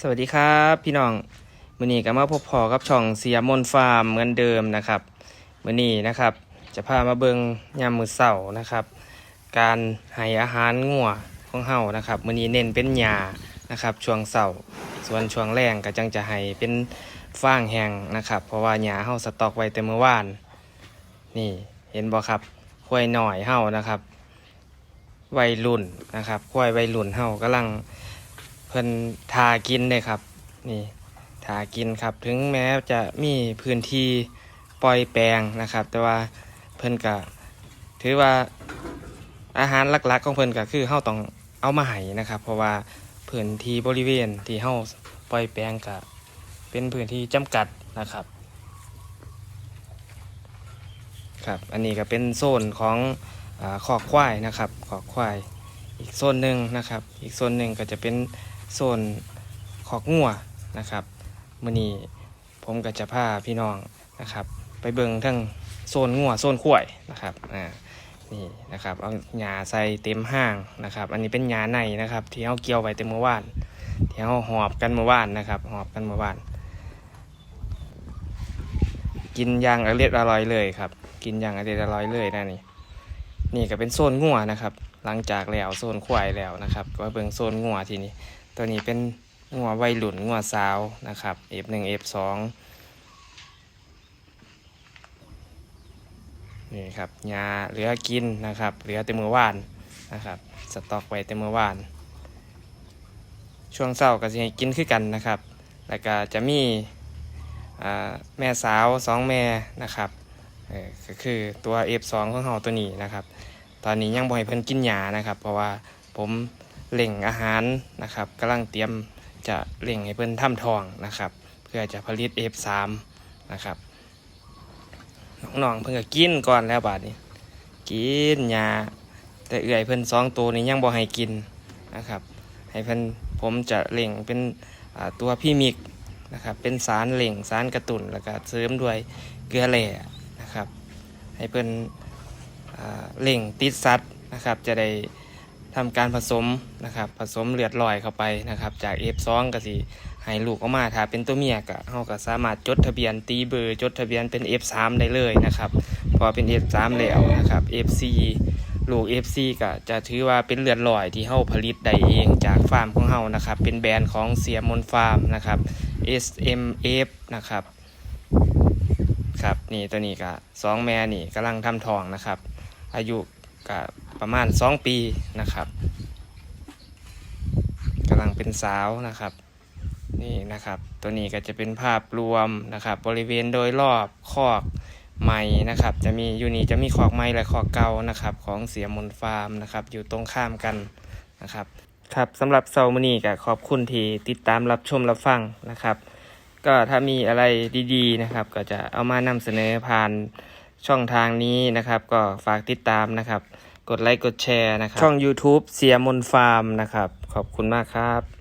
สวัสดีครับพี่น้องมื้อนี้ก็มาพบพอกับช่องเสียมนฟาร์มเหมือนเดิมนะครับมื้อนี้นะครับ จะพามาเบิงยามมื้อเช้านะครับ การให้อาหารงัวของเฮานะครับมื้อนี้เน้นเป็นหญ้านะครับช่วงเช้าส่วนช่วงแรงก็จังจะให้เป็นฟางแห้งนะครับ เพราะว่าหญ้าเฮาสต็อกไว้แต่เมื่อวาน นี่เห็นบ่ครับควายหน่อยเฮานะครับวัยรุ่นนะครับควายวัยรุ่นเฮากำลัง พิ่นทากินเลยครับ นี่ทากินครับ ถึงแม้จะมีพื้นที่ปล่อยแปลงนะครับ แต่ว่าเพิ่นก็ถือว่าอาหารหลักๆ ของเพิ่นก็คือเฮาต้องเอามาให้นะครับ เพราะว่าพื้นที่บริเวณที่เฮาปล่อยแปลงก็เป็นพื้นที่จำกัดนะครับครับอันนี้ก็เป็นโซนของอาคอกควายนะครับคอกควาย อีกโซนหนึ่งนะครับ อีกโซนหนึ่งก็จะเป็น โซนขอกงัวนะครับมื่อนี้ผมก็จะพาพี่น้องนะครับ ไปเบิ่งทั้งโซนงัวโซนข้วยนะครับอ่านี่นะครับเอาหญ้าใส่เต็มห้างนะครับ อันนี้เป็นหญ้าในนะครับ ที่เขาเกี่ยวไว้เต็มเมื่อวานที่เขาหอบกันเมื่อวานนะครับ หอบกันเมื่อวาน กินยางอร่อยอร่อยเลยครับ กินยางอร่อยอร่อยเลยนะนี่นี่ก็เป็นโซนงัวนะครับ หลังจากแล้วโซนควายแล้วนะครับก็เบิ่งโซนงัวทีนี้ ตัวนี้เป็นงัววัยรุ่นงัวสาวนะครับ F1 F2 นี่ครับยาเหลือกินนะครับ เหลือแต่มือว่านนะครับ สต็อกไว้แต่มือว่าน ช่วงเศร้าก็จะให้กินคือกันนะครับ แล้วก็จะมีแม่สาวสองแม่นะครับก็คือตัว F2 ของเราตัวนี้นะครับ ตอนนี้ยังบ่ให้เพิ่นกินยานะครับ เพราะว่าผม เล่งอาหารนะครับกำลังเตรียมจะเล่งให้เพิ่นทำทองนะครับ เพื่อจะผลิต F3 นะครับน้องๆเพิ่นก็กินก่อนแล้วบาดนี้ กินยาแต่เอื่อยเพิ่นสองตัวนี้ยังบ่ให้กินนะครับ ให้เพิ่นผมจะเล่งเป็นตัวพี่มิกนะครับเป็นสารเล่งสารกระตุนแล้วก็เสริมด้วยเกลือแร่นะครับ ให้เพิ่นเล่งติดซัดนะครับจะได้ ทำการผสมนะครับ ผสมเลือดลอยเข้าไปนะครับ จาก F2 ก็สิให้ลูกออกมาถ้าเป็นตัวเมียก็เฮาก็สามารถจดทะเบียนตีเบอร์จดทะเบียนเป็น F3 ได้เลยนะครับ พอเป็น F3 แล้วนะครับ FC ลูก FC ก็จะถือว่าเป็นเลือดลอยที่เฮาผลิตได้เองจากฟาร์มของเฮานะครับ เป็นแบรนด์ของเสียมนฟาร์มนะครับ SMF นะครับ ครับนี่ตัวนี้ก็สองแม่นี่กำลังทำทองนะครับ อายุก็ ประมาณสองปีนะครับกำลังเป็นสาวนะครับ นี่นะครับ ตัวนี้ก็จะเป็นภาพรวมนะครับ บริเวณโดยรอบคอกไม้นะครับ จะมีอยู่นี่จะมีคอกไม้และคอกเก่านะครับ ของเสียมนฟาร์มนะครับ อยู่ตรงข้ามกันนะครับครับสำหรับเซาร์มนี่ก็ขอบคุณที่ติดตามรับชมรับฟังนะครับ ก็ถ้ามีอะไรดีๆนะครับ ก็จะเอามานำเสนอผ่านช่องทางนี้นะครับ ก็ฝากติดตามนะครับ กดไลค์กดแชร์นะครับ ช่อง YouTube เสียมนฟาร์มนะครับ ขอบคุณมากครับ